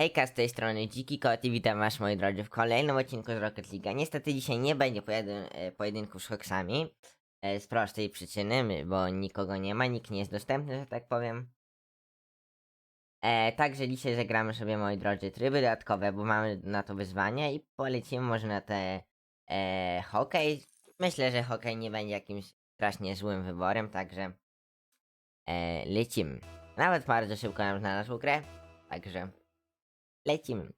Hejka, z tej strony Dziki Kot i witam was moi drodzy w kolejnym odcinku z Rocket League. Niestety dzisiaj nie będzie pojedyn e, pojedynku z Hoxami. E, z prostej przyczyny, bo nikogo nie ma, nikt nie jest dostępny, że tak powiem. E, także dzisiaj zagramy sobie moi drodzy tryby dodatkowe, bo mamy na to wyzwanie i polecimy może na te e, hokej. Myślę, że hokej nie będzie jakimś strasznie złym wyborem, także e, lecimy. Nawet bardzo szybko nam znalazł grę, także lecimy.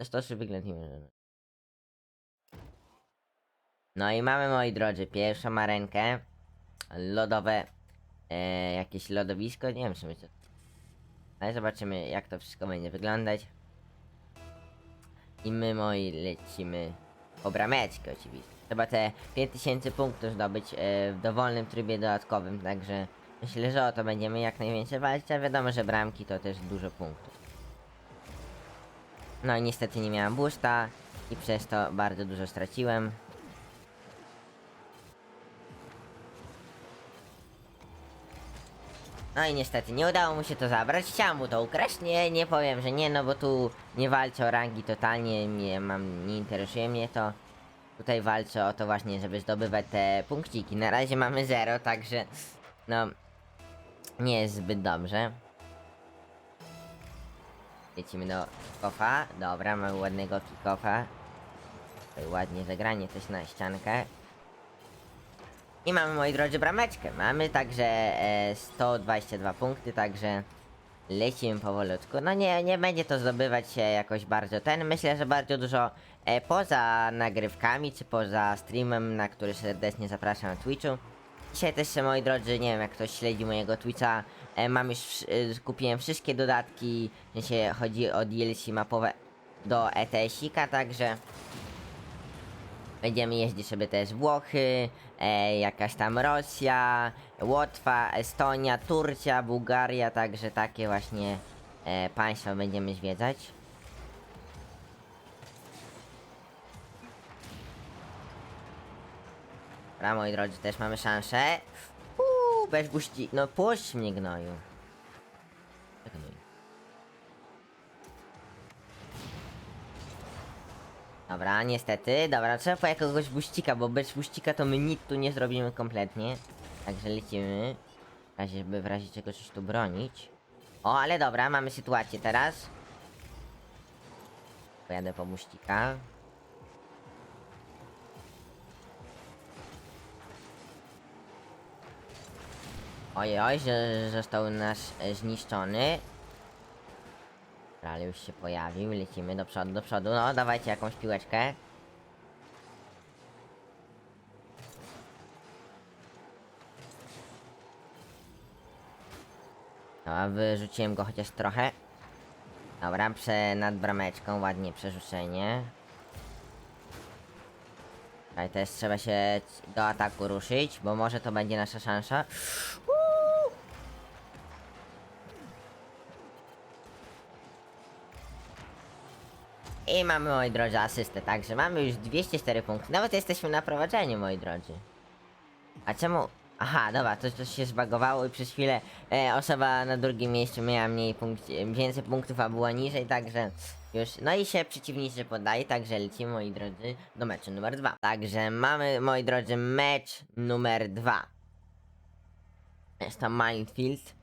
Zastoszy wygląd nie możemy. No i mamy moi drodzy pierwszą arenkę. Lodowe. E, jakieś lodowisko, nie wiem czy my. Ale zobaczymy jak to wszystko będzie wyglądać. I my moi lecimy po brameczkę oczywiście. Trzeba te 5000 punktów zdobyć e, w dowolnym trybie dodatkowym, także myślę, że o to będziemy jak najwięcej walczyć, a wiadomo, że bramki to też dużo punktów. No i niestety nie miałem boosta i przez to bardzo dużo straciłem. No i niestety nie udało mu się to zabrać. Chciałem mu to ukraść. Nie, nie powiem, że nie, no bo tu nie walczę o rangi totalnie. Nie, mam, nie interesuje mnie to. Tutaj walczę o to właśnie, żeby zdobywać te punkciki. Na razie mamy zero, także no nie jest zbyt dobrze. Lecimy do kickofa. Dobra, mamy ładnego kickofa. Tutaj ładnie zagranie też na ściankę. I mamy, moi drodzy, brameczkę. Mamy także e, 122 punkty, także lecimy powolutku. No nie, nie będzie to zdobywać się jakoś bardzo ten. Myślę, że bardzo dużo e, poza nagrywkami, czy poza streamem, na który serdecznie zapraszam na Twitchu. Dzisiaj też, moi drodzy, nie wiem jak ktoś śledzi mojego Twitcha, e, mam już, e, kupiłem wszystkie dodatki, jeśli chodzi o DLC mapowe do ETS-ika, także Będziemy jeździć sobie też Włochy, e, jakaś tam Rosja, Łotwa, Estonia, Turcja, Bułgaria, także takie właśnie e, państwa będziemy zwiedzać. Dobra, moi drodzy, też mamy szansę. Uuu, bez buści... No puść mnie, gnoju. Dobra, niestety. Dobra, trzeba po jakiegoś buścika, bo bez buścika to my nic tu nie zrobimy kompletnie. Także lecimy. W razie, by w razie czego coś tu bronić. O, ale dobra, mamy sytuację teraz. Pojadę po buścika. Oj, oj, że został nasz e, zniszczony. Ale już się pojawił, lecimy do przodu, do przodu. No, dawajcie jakąś piłeczkę. Dobra, wyrzuciłem go chociaż trochę. Dobra, prze nad brameczką, ładnie przerzucenie. Tutaj też trzeba się do ataku ruszyć, bo może to będzie nasza szansa. I mamy, moi drodzy, asystę, także mamy już 204 punkty. Nawet jesteśmy na prowadzeniu, moi drodzy. A czemu... Aha, dobra, to, to się zbagowało i przez chwilę e, osoba na drugim miejscu miała mniej punkt, więcej punktów, a była niżej, także już... No i się przeciwnicy podaje, także lecimy, moi drodzy, do meczu numer dwa. Także mamy, moi drodzy, mecz numer dwa. Jest to Minefield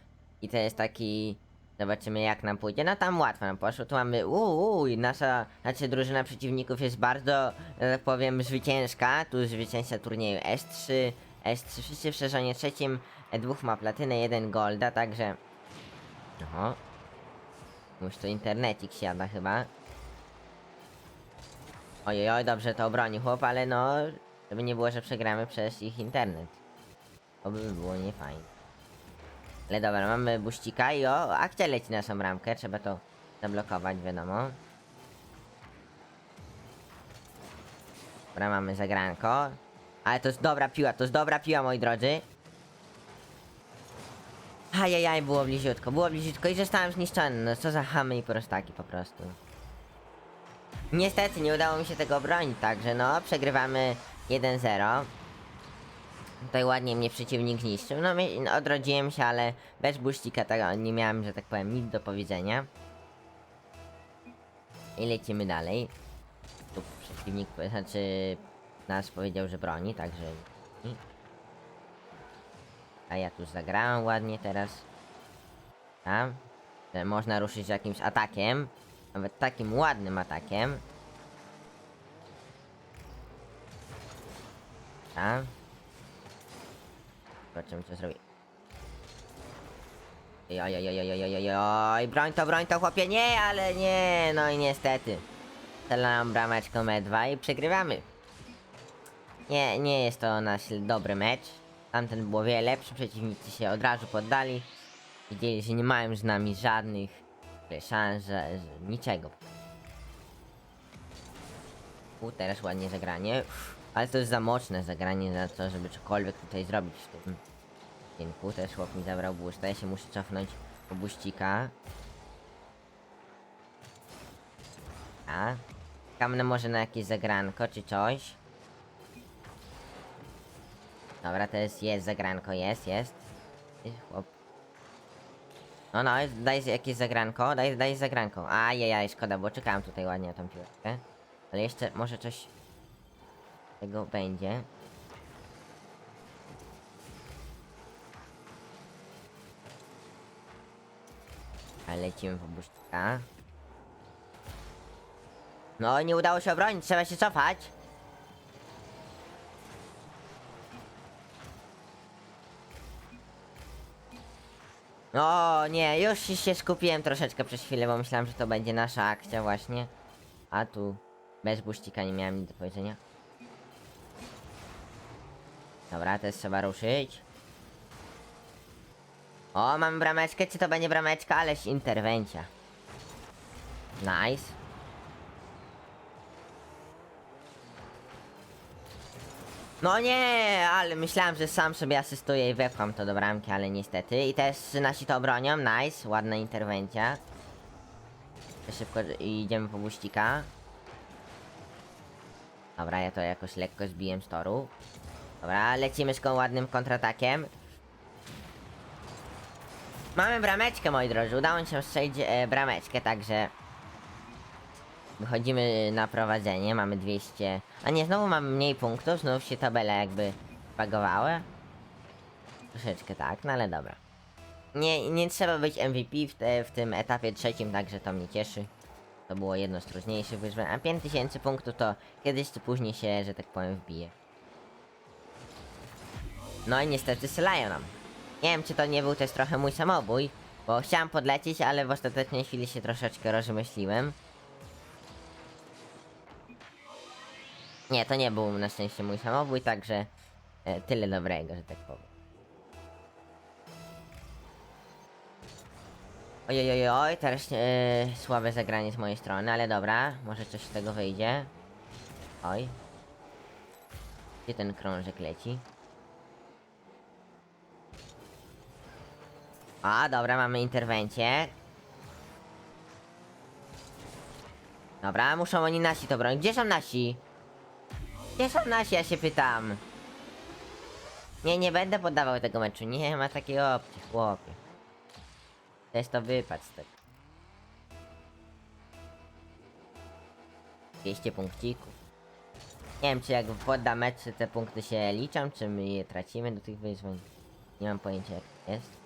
i to jest taki... Zobaczymy jak nam pójdzie. No tam łatwo nam poszło. Tu mamy. Uuu, nasza znaczy drużyna przeciwników jest bardzo, tak powiem, zwycięska. Tu zwycięzca turnieju S3. S3 wszyscy w sezonie trzecim. Dwóch ma platynę, jeden golda, także. Oho. Już to internecik siada chyba. Ojej, oj, dobrze to obroni chłop, ale no. Żeby nie było, że przegramy przez ich internet. To by było niefajne. Ale dobra, mamy buścika i o, akcja leci na naszą ramkę, trzeba to zablokować, wiadomo. Dobra, mamy zagranko. Ale to jest dobra piła, to jest dobra piła, moi drodzy. Ajajaj, było bliziutko, było bliziutko i zostałem zniszczony, no co za chamy i prostaki po prostu. Niestety, nie udało mi się tego obronić, także no, przegrywamy 1-0. Tutaj ładnie mnie przeciwnik zniszczył. No, no odrodziłem się, ale bez buścika tego nie miałem, że tak powiem, nic do powiedzenia. I lecimy dalej. Tu przeciwnik, znaczy nas powiedział, że broni, także... A ja tu zagrałem ładnie teraz. Tam. Że można ruszyć jakimś atakiem. Nawet takim ładnym atakiem. Tam. Zobaczymy co zrobi. Oj, broń to, broń to, chłopie, nie, ale nie, no i niestety. Strzelam brameczką E2 i przegrywamy. Nie, nie jest to nasz dobry mecz. Tamten był o wiele lepszy, przeciwnicy się od razu poddali. Widzieli, że nie mają z nami żadnych szans, że niczego. U, teraz ładnie zagranie. Uff, ale to jest za mocne zagranie na to, żeby cokolwiek tutaj zrobić w tym odcinku. Też chłop mi zabrał busta, ja się muszę cofnąć po buścika. A? Czekamy na może na jakieś zagranko czy coś. Dobra, to jest, jest zagranko, jest, jest. Jest chłop. No, no, daj jakieś zagranko, daj, daj zagranko. Ajajaj, szkoda, bo czekałem tutaj ładnie na tą piłeczkę. Ale jeszcze może coś tego będzie. Ale lecimy po buszczka. No, nie udało się obronić, trzeba się cofać. O nie, już się skupiłem troszeczkę przez chwilę, bo myślałem, że to będzie nasza akcja właśnie. A tu bez buścika nie miałem nic do powiedzenia. Dobra, teraz trzeba ruszyć. O, mamy brameczkę, czy to będzie brameczka? Aleś interwencja. Nice. No nie, ale myślałem, że sam sobie asystuję i wepcham to do bramki, ale niestety. I też nasi to obronią, nice, ładna interwencja. Szybko idziemy po buścika. Dobra, ja to jakoś lekko zbiłem z toru. Dobra, lecimy z ładnym kontratakiem. Mamy brameczkę, moi drodzy. Udało się strzelić e, brameczkę, także... Wychodzimy na prowadzenie, mamy 200... A nie, znowu mamy mniej punktów, znów się tabela jakby bagowała. Troszeczkę tak, no ale dobra. Nie, nie trzeba być MVP w, te, w tym etapie trzecim, także to mnie cieszy. To było jedno z trudniejszych wyzwań, a 5000 punktów to kiedyś czy później się, że tak powiem, wbije. No i niestety strzelają nam. Nie wiem, czy to nie był też trochę mój samobój, bo chciałem podlecieć, ale w ostatecznej chwili się troszeczkę rozmyśliłem. Nie, to nie był na szczęście mój samobój, także e, tyle dobrego, że tak powiem. Oj, oj, oj, oj, teraz e, słabe zagranie z mojej strony, ale dobra, może coś z tego wyjdzie. Oj. Gdzie ten krążek leci? A, dobra, mamy interwencję. Dobra, muszą oni nasi to bronić. Gdzie są nasi? Gdzie są nasi, ja się pytam. Nie, nie będę poddawał tego meczu. Nie ma takiej opcji, chłopie. To jest to wypad z tego. 200 punkcików. Nie wiem, czy jak podda mecz, te punkty się liczą, czy my je tracimy do tych wyzwań. Nie mam pojęcia jak to jest.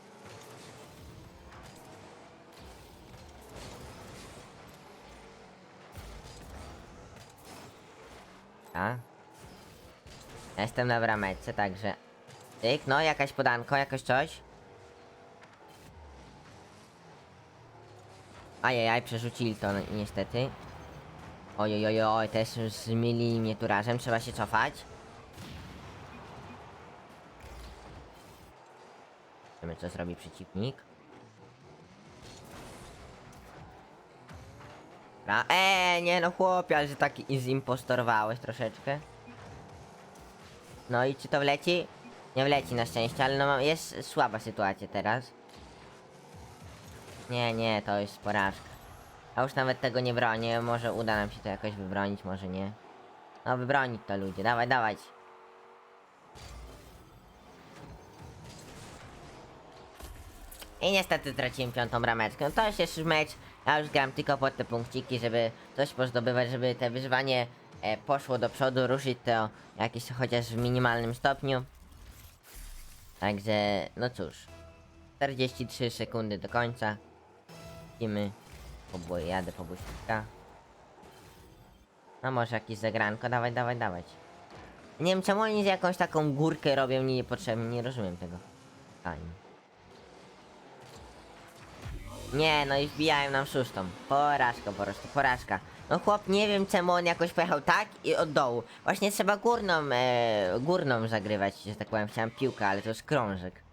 Ja jestem na brameczce, także... Tyk, no jakaś podanko, jakoś coś. Ajajaj, przerzucili to ni- niestety. Oj, oj, też zmylili mnie turażem, trzeba się cofać. Zobaczymy, co zrobi przeciwnik. Dobra. Eee, nie no chłopie, ale że taki zimpostorowałeś troszeczkę. No i czy to wleci? Nie wleci na szczęście, ale no mam- jest słaba sytuacja teraz. Nie, nie, to jest porażka. Ja już nawet tego nie bronię, może uda nam się to jakoś wybronić, może nie. No wybronić to ludzie, dawaj, dawaj. I niestety traciłem piątą brameczkę. No to jest już mecz Ja już gram tylko pod te punkciki, żeby coś pozdobywać, żeby te wyzwanie e, poszło do przodu, ruszyć to jakieś chociaż w minimalnym stopniu. Także, no cóż. 43 sekundy do końca. Idziemy. Pobój, jadę po. No może jakieś zagranko, dawaj, dawaj, dawać. Nie wiem czemu oni jakąś taką górkę robią niepotrzebnie, nie rozumiem tego. Fajnie. Nie, no i wbijają nam szóstą. Porażka po prostu, porażka. No chłop, nie wiem czemu on jakoś pojechał tak i od dołu. Właśnie trzeba górną, e, górną zagrywać, że tak powiem, chciałem piłkę, ale to jest krążek.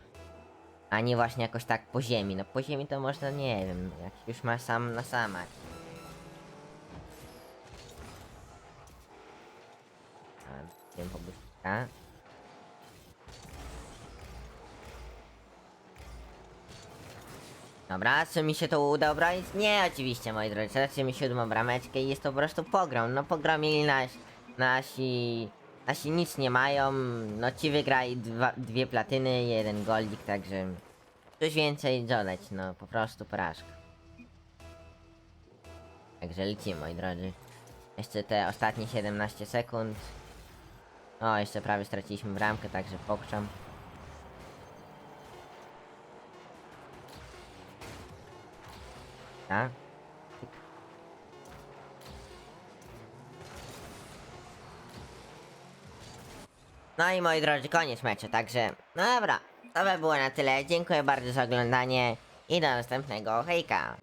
A nie właśnie jakoś tak po ziemi. No po ziemi to można, nie wiem, jak już ma sam na samach. A, Wiem po Dobra, czy mi się to uda obronić? Nie, oczywiście, moi drodzy. Tracicie mi siódmą brameczkę i jest to po prostu pogrom. No pogromili nas, nasi... Nasi nic nie mają. No ci wygrali dwa, dwie platyny, jeden goldik, także... Coś więcej dodać, no po prostu porażka. Także lecimy, moi drodzy. Jeszcze te ostatnie 17 sekund. O, jeszcze prawie straciliśmy bramkę, także pokrzam. Tak? No i moi drodzy, koniec meczu, także no dobra, to by było na tyle. Dziękuję bardzo za oglądanie i do następnego. Hejka!